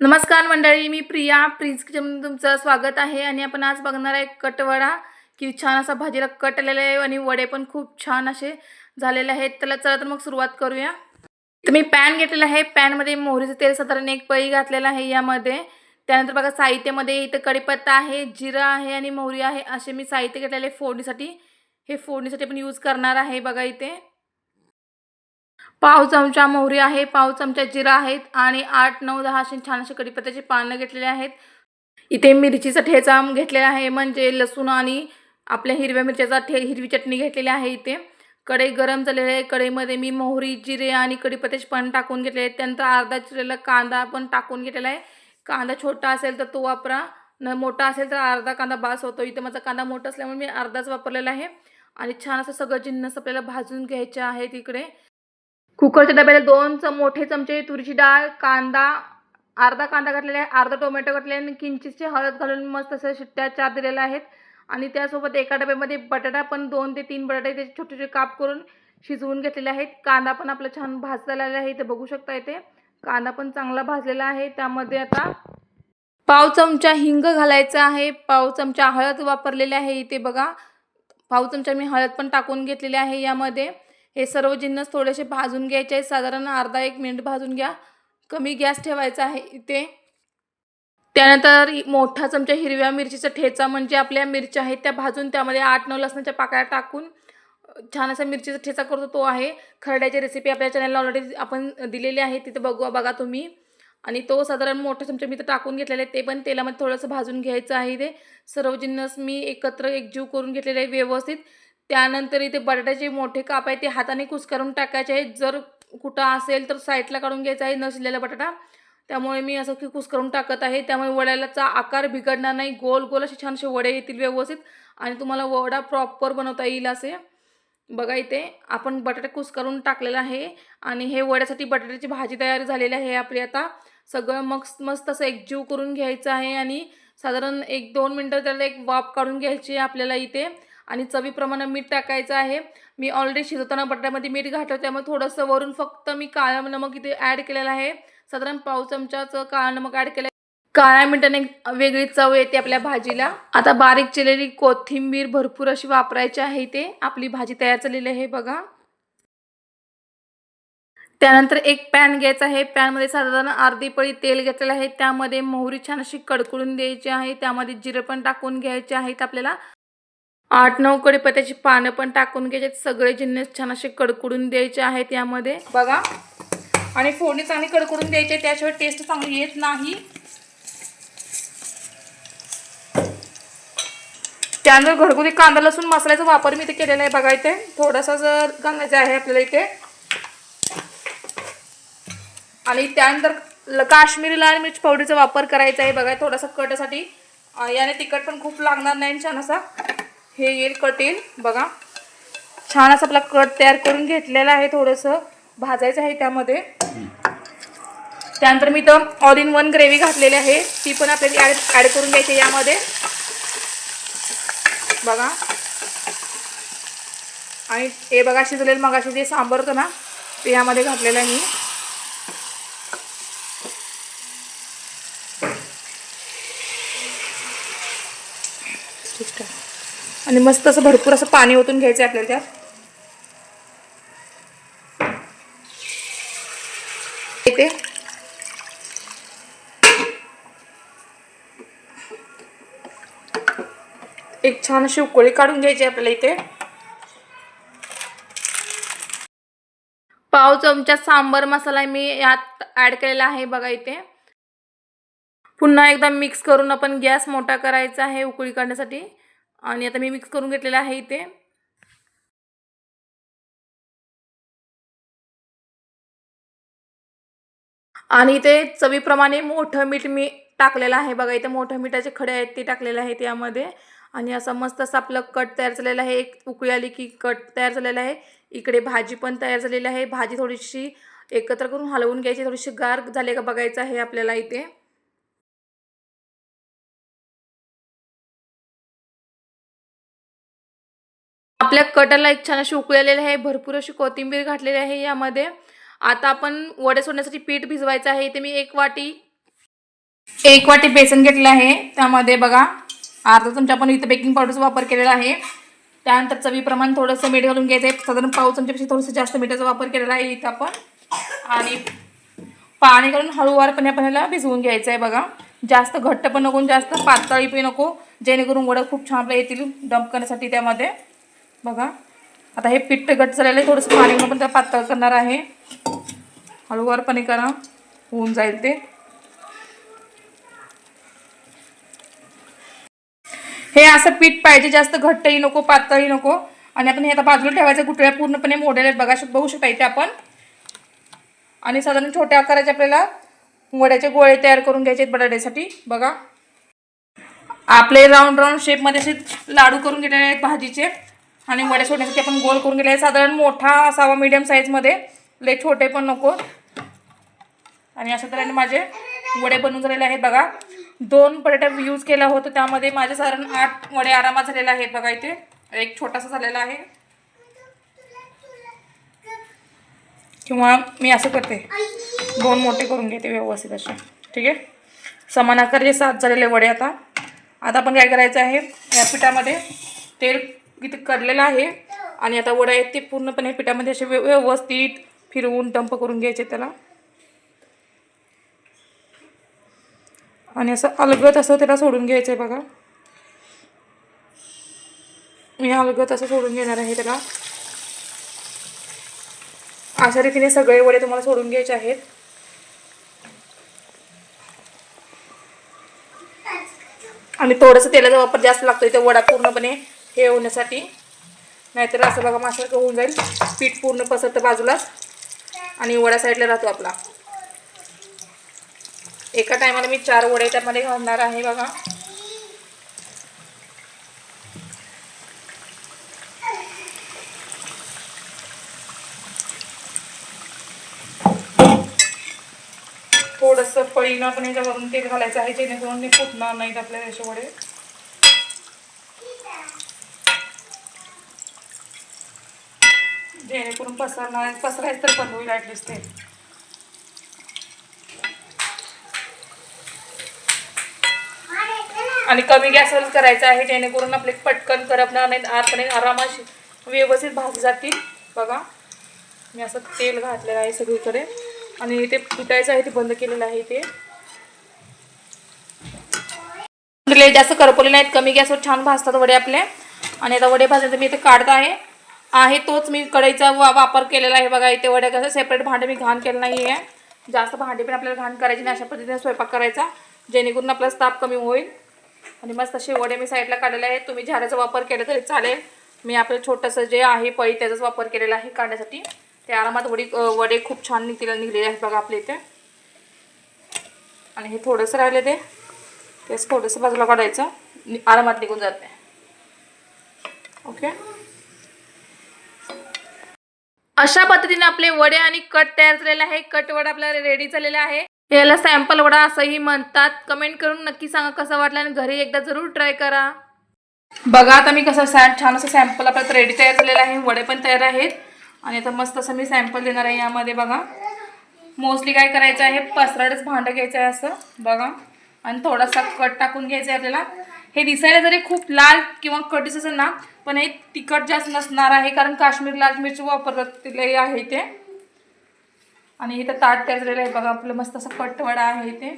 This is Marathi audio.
नमस्कार मंडळी मी प्रिया. प्रिन्स किचनमध्ये तुमचं स्वागत आहे. आणि आपण आज बघणार आहे कटवडा की छान असा भाजीला कट आलेला आहे आणि वडे पण खूप छान असे झालेले आहेत. त्याला चला तर मग सुरुवात करूया. तर मी पॅन घेतलेला आहे. पॅनमध्ये मोहरीचं तेल साधारण एक पळी घातलेलं आहे यामध्ये. त्यानंतर बघा साहित्यामध्ये इथं कढीपत्ता आहे जिरं आहे आणि मोहरी आहे. असे मी साहित्य घेतलेले आहे फोडणीसाठी. हे फोडणीसाठी पण यूज करणार आहे बघा इथे. पाव चमचा मोहरी आहे पाव चमचा जिरा आहेत आणि आठ नऊ दहा असे छान असे कढीपत्त्याचे पानं घेतलेले आहेत. इथे मिरचीचा ठेचा घेतलेला आहे म्हणजे लसूण आणि आपल्या हिरव्या मिरच्याचा ठे हिरवी चटणी घेतलेली आहे इथे. कढई गरम झालेली आहे कढईमध्ये मी मोहरी जिरे आणि कढीपत्त्याचे पान टाकून घेतले आहेत. त्यानंतर अर्धा चिरलेला कांदा पण टाकून घेतलेला आहे. कांदा छोटा असेल तर तो वापरा न मोठा असेल तर अर्धा कांदा बास होतो. इथे माझा कांदा मोठा असल्यामुळे मी अर्धाच वापरलेला आहे. आणि छान असं सगळं जिन्नस आपल्याला भाजून घ्यायचे आहे तिकडे कुकरच्या डब्याला दोन चम मोठे चमचे तुरीची डाळ कांदा अर्धा कांदा घातलेला आहे अर्धा टोमॅटो घातले आणि किंचितचे हळद घालून मस्त असं शिट्ट्या चार दिलेल्या आहेत. आणि त्यासोबत एका डब्यामध्ये बटाटा पण दोन ते तीन बटाटे त्याचे छोटे छोटे काप करून शिजवून घेतलेले आहेत. कांदा पण आपला छान भाजलेला आहे इथे बघू शकता इथे. कांदा पण चांगला भाजलेला आहे. त्यामध्ये आता पाव चमचा हिंग घालायचा आहे. पाव चमचा हळद वापरलेली आहे इथे बघा. पाव चमचा मी हळद पण टाकून घेतलेली आहे यामध्ये. हे सर्व जिन्नस थोडेसे भाजून घ्यायचे आहे साधारण अर्धा एक मिनिट भाजून घ्या. कमी गॅस ठेवायचा आहे इथे. त्यानंतर मोठा चमचा हिरव्या मिरचीचा ठेचा म्हणजे आपल्या मिरच्या आहेत त्या भाजून त्यामध्ये आठ नऊ लसणाच्या पाकळ्या टाकून छान असा मिरचीचा ठेचा करतो तो आहे. खरड्याची रेसिपी आपल्या चॅनलला ऑलरेडी आपण दिलेली आहे. तिथे बघू बघा तुम्ही. आणि तो साधारण मोठा चमचा मी तर टाकून घेतलेला आहे. ते पण तेलामध्ये थोडंसं भाजून घ्यायचं आहे ते सर्व जिन्नस मी एकत्र एकजीव करून घेतलेले आहे व्यवस्थित. त्यानंतर इथे बटाट्याचे मोठे काप आहे ते हाताने कुस्करून टाकायचे आहेत. जर कुठं असेल तर साईडला काढून घ्यायचा आहे नसलेला बटाटा. त्यामुळे मी असं की कुस्करून टाकत आहे. त्यामुळे वड्याचा आकार बिघडणार नाही. गोल गोल असे छान असे वडे येतील व्यवस्थित. आणि तुम्हाला वडा प्रॉपर बनवता येईल असे. बघा इथे आपण बटाटे कुस्करून टाकलेला आहे. आणि हे वड्यासाठी बटाट्याची भाजी तयार झालेली आहे आपली आता. सगळं मग मस्त असं एकजीव करून घ्यायचं आहे. आणि साधारण एक दोन मिनटं त्याला एक वाफ काढून घ्यायची आहे आपल्याला इथे. आणि चवीप्रमाणे मीठ टाकायचं आहे. मी ऑलरेडी शिजवताना बटाट्यामध्ये मीठ घातलं त्यामुळे थोडंसं वरून फक्त मी काळा नमक इथे ॲड केलेलं आहे. साधारण पाव चमचाचं काळा नमक ॲड केलं काळ्या मिठाने वेगळी चव येते आपल्या भाजीला. आता बारीक चिरलेली कोथिंबीर भरपूर अशी वापरायची आहे इथे. आपली भाजी तयार झालेली आहे बघा. त्यानंतर एक पॅन घ्यायचा आहे. पॅनमध्ये साधारण अर्धी पळी तेल घेतलेलं आहे. त्यामध्ये मोहरी छान अशी कडकडून द्यायची आहे. त्यामध्ये जिरं पण टाकून घ्यायचे आहेत आपल्याला. आठ नऊ कडीपत्त्याची पानं पण टाकून घ्यायचे सगळे जिन्नस छान असे कडकडून द्यायचे आहेत यामध्ये. बघा. आणि फोडणी चांगली कडकडून द्यायची त्याशिवाय टेस्ट चांगली येत नाही. त्यानंतर घरगुती कांदा लसूण मसाल्याचा वापर मी इथे केलेला आहे बघा इथे. थोडासा जर घालायचा आहे आपल्याला इथे. आणि त्यानंतर ल- काश्मीरी लाल मिरच पावडरचा वापर करायचा आहे बघा. थोडासा कटसाठी. याने तिखट पण खूप लागणार नाही छान असा हे येईल कट येईल बघा. छान असं आपला कट तयार करून घेतलेला आहे थोडंसं. भाजायचं आहे त्यामध्ये. त्यानंतर मी तर ऑल इन वन ग्रेव्ही घातलेली आहे. ती पण आपल्याला ॲड ॲड करून घ्यायची यामध्ये. बघा. आणि हे बघा शिजलेलं मगाशी जे सांबर होतं ना ते यामध्ये घातलेलं आहे मी. आणि मस्त असं भरपूर असं पाणी ओतून घ्यायचं आहे आपल्याला त्यात. इथे एक छान अशी उकळी काढून घ्यायची आपल्याला इथे. पाव चमचा सांबर मसाला मी यात ॲड केलेला आहे बघा इथे. पुन्हा एकदा मिक्स करून आपण गॅस मोठा करायचा आहे उकळी काढण्यासाठी. आणि आता मी मिक्स करून घेतलेलं आहे इथे. आणि इथे चवीप्रमाणे मोठं मीठ मी टाकलेलं आहे. बघा इथे मोठं मिठाचे खडे आहेत ते टाकलेले आहे त्यामध्ये आणि असं मस्त असं आपलं कट तयार झालेलं आहे. एक उकळी आली की कट तयार झालेलं आहे. इकडे भाजी पण तयार झालेली आहे. भाजी थोडीशी एकत्र करून हलवून घ्यायची. थोडीशी गार झाले का बघायचं आहे आपल्याला इथे. आपल्या कटाला एक छान अशी उकळलेली आहे भरपूर अशी कोथिंबीर घातलेली आहे यामध्ये. आता आपण वडे सोडण्यासाठी पीठ भिजवायचं आहे. इथे मी एक वाटी एक वाटी बेसन घेतलं आहे. त्यामध्ये बघा अर्धा चमचा आपण इथं बेकिंग पावडरचा वापर केलेला आहे. त्यानंतर चवीप्रमाणे थोडंसं मीठ घालून घ्यायचं आहे साधारण पाव चमच्यापेक्षा थोडंसं जास्त मिठाचा वापर केलेला आहे इथं आपण. आणि पाणी घालून हळूवारपणे आपण ह्याला भिजवून घ्यायचं आहे बघा. जास्त घट्ट पण नको जास्त पातळी पण नको. जेणेकरून वडं खूप छान आपल्या येतील डंप करण्यासाठी त्यामध्ये. बघा. आता हे पीठ घट्ट झालेलं आहे. थोडंसं पाणी पण त्या पातळ करणार आहे. हळूवारपणे करा. होऊन जाईल ते. हे असं पीठ पाहिजे. जास्त घट्टही नको पातळही नको. आणि आपण हे आता बाजूला ठेवायचं. गुठळ्या पूर्णपणे मोडेल आहेत बघा. शक- बघू शकता इथे आपण. आणि साधारण छोट्या आकाराचे आपल्याला वड्याचे गोळे तयार करून घ्यायचे आहेत बटाट्यासाठी. बघा. आपले राऊंड राऊंड शेपमध्ये असे लाडू करून घेतलेले आहेत भाजीचे. आणि वड्या सोडण्यासाठी आपण गोल करून गेले. साधारण मोठा असावा मीडियम साईजमध्ये लय छोटे पण नको. आणि अशा तऱ्हेने माझे वडे बनून झालेले आहेत बघा. दोन बटाटा यूज केला होता. त्यामध्ये माझे साधारण आठ वडे आरामात झालेले आहेत बघा इथे. एक छोटासा झालेला आहे. किंवा मी असं करते. दोन मोठे करून घेते व्यवस्थित असे. ठीक आहे? समान आकाराचे सात झालेले वडे आता. आता आपण काय करायचं आहे? या पिठामध्ये तेल किती करलेलं आहे. आणि आता वडा आहेत ते पूर्णपणे पिठामध्ये असे व्यवस्थित फिरवून डंप करून घ्यायचे त्याला. आणि असं अलगत असं त्याला सोडून घ्यायचं आहे बघा. मी अलगत असं सोडून घेणार आहे त्याला. अशा रीतीने सगळे वडे तुम्हाला सोडून घ्यायचे आहेत. आणि थोडंसं तेलाचा वापर जास्त लागतो इथे वडा पूर्णपणे हे होण्यासाठी नाहीतर असं बघा माशासारखं होऊन जाईल. पीठ पूर्ण पसरतं बाजूलाच आणि वडा साईडला राहतो आपला. एका टायमाला मी चार वडे त्यामध्ये घालणार आहे बघा. थोडंसं पळीला पण याच्यावरून तेल घालायचं आहे जेणेकरून ते फुटणार नाहीत आपल्या वडे. जेणेकरून पसरणार पसरायचं तर बंद होईल ॲटलिस्ट ते. आणि कमी गॅसवर करायचं आहे जेणेकरून आपले पटकन करपणार नाहीत आतपणे आरामात व्यवस्थित भाज जातील. बघा मी असं तेल घातलेलं आहे सगळीकडे. आणि ते फुटायचं आहे ते बंद केलेलं आहे ते. जास्त करपवले नाहीत कमी गॅसवर छान भाजतात वडे आपले. आणि आता वडे भाजायचं मी इथे काढत आहे. आहे तोच मी कढईचा वा वापर केलेला आहे. बघा इथे वड्या कसं सेपरेट भांडे मी घाण केलं नाही आहे जास्त भांडे पण आपल्याला घाण करायची नाही अशा पद्धतीने स्वयंपाक करायचा जेणेकरून आपला ताप कमी होईल. आणि मस्त असे वडे मी साईडला काढलेले आहेत. तुम्ही झाऱ्याचा वापर केला तरी चालेल. मी आपलं छोटंसं जे आहे पळी त्याचाच वापर केलेला आहे काढण्यासाठी. ते आरामात वडी वडे खूप छान निघतील निघलेले आहेत बघा आपल्या इथे. आणि हे थोडंसं राहिले ते. तेच थोडंसं बाजूला काढायचं. आरामात निघून जाते. ओके? अशा पद्धतीने आपले वडे आणि कट तयार झालेले आहे. कट वडा आपला रेडी झालेला आहे. याला सॅम्पल वडा असंही म्हणतात. कमेंट करून नक्की सांगा कसा वाटला आणि घरी एकदा जरूर ट्राय करा. बघा आता मी कसं सॅम छान असं सॅम्पल आपल्याला रेडी तयार झालेलं आहे. वडे पण तयार आहेत. आणि आता मस्त असं मी सॅम्पल देणार आहे यामध्ये बघा. मोस्टली काय करायचं आहे? पसराडच भांडं घ्यायचं आहे असं. बघा. आणि थोडासा कट टाकून घ्यायचं आहे आपल्याला. हे दिसायला जरी खूप लाल किंवा कटीस असेल ना पण हे तिखट जास्त नसणार आहे कारण काश्मीर लाल मिरची वापरतात आहे ते. आणि इथं ताट तयार झालेलं आहे बघा आपलं मस्त असं कटवडा आहे इथे